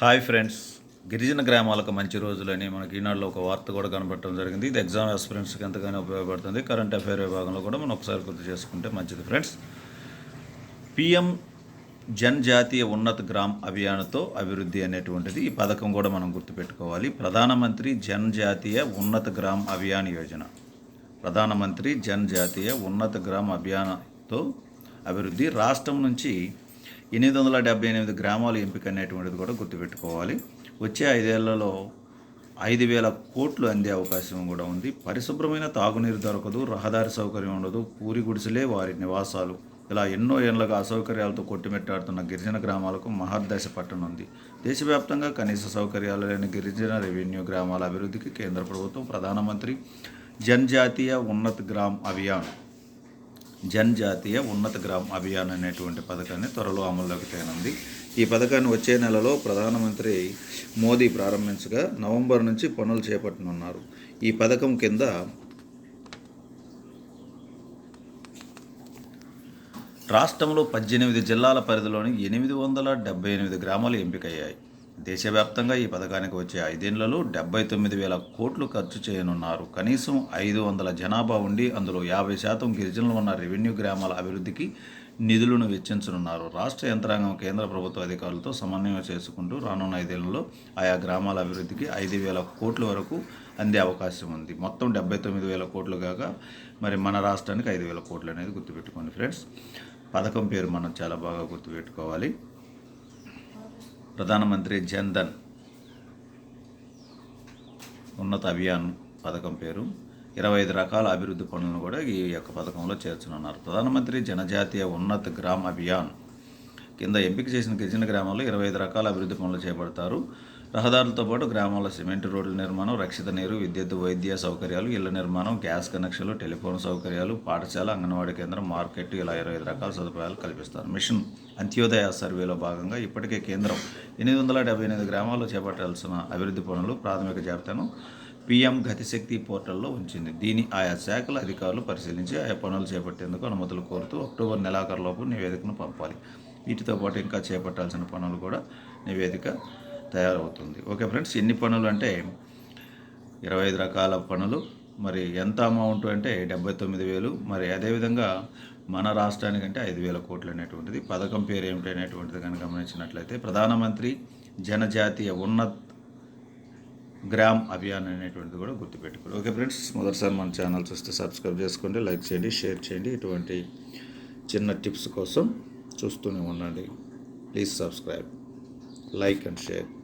Hi friends. గిరిజన గ్రామాలకు మంచి రోజులని మనకి ఈనాడులో ఒక వార్త కూడా కనబడటం జరిగింది. ఇది ఎగ్జామ్ ఆస్పిరెంట్స్కి ఎంతగానో ఉపయోగపడుతుంది. కరెంట్ అఫైర్ విభాగంలో కూడా మనం ఒకసారి గుర్తు చేసుకుంటే మంచిది ఫ్రెండ్స్. పిఎం జన్ జాతీయ ఉన్నత గ్రామ్ అభియాన్తో అభివృద్ధి అనేటువంటిది ఈ పథకం కూడా మనం గుర్తుపెట్టుకోవాలి. ప్రధానమంత్రి జన్ జాతీయ ఉన్నత గ్రామ్ అభియాన్ యోజన. ప్రధానమంత్రి జన్ జాతీయ ఉన్నత గ్రామ్ అభియాన్తో అభివృద్ధి. రాష్ట్రం నుంచి ఎనిమిది వందల డెబ్బై ఎనిమిది గ్రామాలు ఎంపిక అనేటువంటిది కూడా గుర్తుపెట్టుకోవాలి. వచ్చే ఐదేళ్ళలో ఐదు వేల కోట్లు అందే అవకాశం కూడా ఉంది. పరిశుభ్రమైన తాగునీరు దొరకదు రహదారి సౌకర్యం ఉండదు పూరి గుడిసెలే వారి నివాసాలు. ఇలా ఎన్నో ఏళ్ళుగా అసౌకర్యాలతో కొట్టిమెట్టాడుతున్న గిరిజన గ్రామాలకు మహర్దశ పట్టనుంది దేశవ్యాప్తంగా కనీస సౌకర్యాలు లేని గిరిజన రెవెన్యూ గ్రామాల అభివృద్ధికి కేంద్ర ప్రభుత్వం ప్రధానమంత్రి జన్జాతీయ ఉన్నత్ గ్రామ్ అభియాన్ జన్జాతీయ ఉన్నత గ్రామ అభియాన్ అనేటువంటి పథకాన్ని త్వరలో అమల్లోకి తేనుంది. ఈ పథకాన్ని వచ్చే నెలలో ప్రధానమంత్రి మోదీ ప్రారంభించగా నవంబర్ నుంచి పనులు చేపట్టనున్నారు. ఈ పథకం కింద రాష్ట్రంలో పద్దెనిమిది జిల్లాల పరిధిలోని ఎనిమిది వందల డెబ్బై ఎనిమిది గ్రామాలు ఎంపికయ్యాయి. దేశవ్యాప్తంగా ఈ పథకానికి వచ్చే ఐదేళ్ళలో డెబ్బై తొమ్మిది వేల కోట్లు ఖర్చు చేయనున్నారు. కనీసం ఐదు వందల జనాభా ఉండి అందులో యాభై శాతం గిరిజనులు ఉన్న రెవెన్యూ గ్రామాల అభివృద్ధికి నిధులను వెచ్చించనున్నారు. రాష్ట్ర యంత్రాంగం కేంద్ర ప్రభుత్వ అధికారులతో సమన్వయం చేసుకుంటూ రానున్న ఐదేళ్ళలో ఆయా గ్రామాల అభివృద్ధికి ఐదు వేల కోట్ల వరకు అందే అవకాశం ఉంది. మొత్తం డెబ్బై తొమ్మిది వేల కోట్లు కాక మరి మన రాష్ట్రానికి ఐదు వేల కోట్లు అనేది గుర్తుపెట్టుకోండి ఫ్రెండ్స్. పథకం పేరు మనం చాలా బాగా గుర్తుపెట్టుకోవాలి. ప్రధానమంత్రి జన్ధన్ ఉన్నత అభియాన్ పథకం పేరు. ఇరవై ఐదు రకాల అభివృద్ధి పనులను కూడా ఈ యొక్క పథకంలో చేర్చనున్నారు. ప్రధానమంత్రి జనజాతీయ ఉన్నత గ్రామ్ అభియాన్ కింద ఎంపిక చేసిన గిరిజన గ్రామాల్లో ఇరవై ఐదు రకాల అభివృద్ధి పనులు చేపడతారు. రహదారులతో పాటు గ్రామాల సిమెంట్ రోడ్ల నిర్మాణం రక్షిత నీరు విద్యుత్ వైద్య సౌకర్యాలు ఇళ్ళ నిర్మాణం గ్యాస్ కనెక్షన్లు టెలిఫోన్ సౌకర్యాలు పాఠశాల అంగన్వాడీ కేంద్రం మార్కెట్ ఇలా ఇరవై ఐదు రకాల సదుపాయాలు కల్పిస్తారు మిషన్ అంత్యోదయ సర్వేలో భాగంగా ఇప్పటికే కేంద్రం ఎనిమిది వందల డెబ్బై ఎనిమిది గ్రామాల్లో చేపట్టాల్సిన అభివృద్ధి పనులు ప్రాథమిక జాబితాను పీఎం గతిశక్తి పోర్టల్లో ఉంచింది. దీని ఆయా శాఖల అధికారులు పరిశీలించి ఆయా పనులు చేపట్టేందుకు అనుమతులు కోరుతూ అక్టోబర్ నెలాఖరులోపు నివేదికను పంపాలి. వీటితో పాటు ఇంకా చేపట్టాల్సిన పనులు కూడా నివేదిక తయారవుతుంది. ఓకే ఫ్రెండ్స్ ఎన్ని పనులు అంటే ఇరవై ఐదు రకాల పనులు. మరి ఎంత అమౌంట్ అంటే డెబ్బై తొమ్మిది వేలు. మరి అదేవిధంగా మన రాష్ట్రానికంటే ఐదు వేల కోట్లు అనేటువంటిది. పథకం పేరు ఏమిటి అనేటువంటిది కనుక గమనించినట్లయితే ప్రధానమంత్రి జనజాతీయ ఉన్నత్ గ్రామ్ అభియాన్ అనేటువంటిది కూడా గుర్తుపెట్టుకోండి. ఓకే ఫ్రెండ్స్ మొదటిసారి మన ఛానల్ చూస్తే సబ్స్క్రైబ్ చేసుకోండి లైక్ చేయండి షేర్ చేయండి. ఇటువంటి చిన్న టిప్స్ కోసం చూస్తూనే ఉండండి. Please subscribe like and share.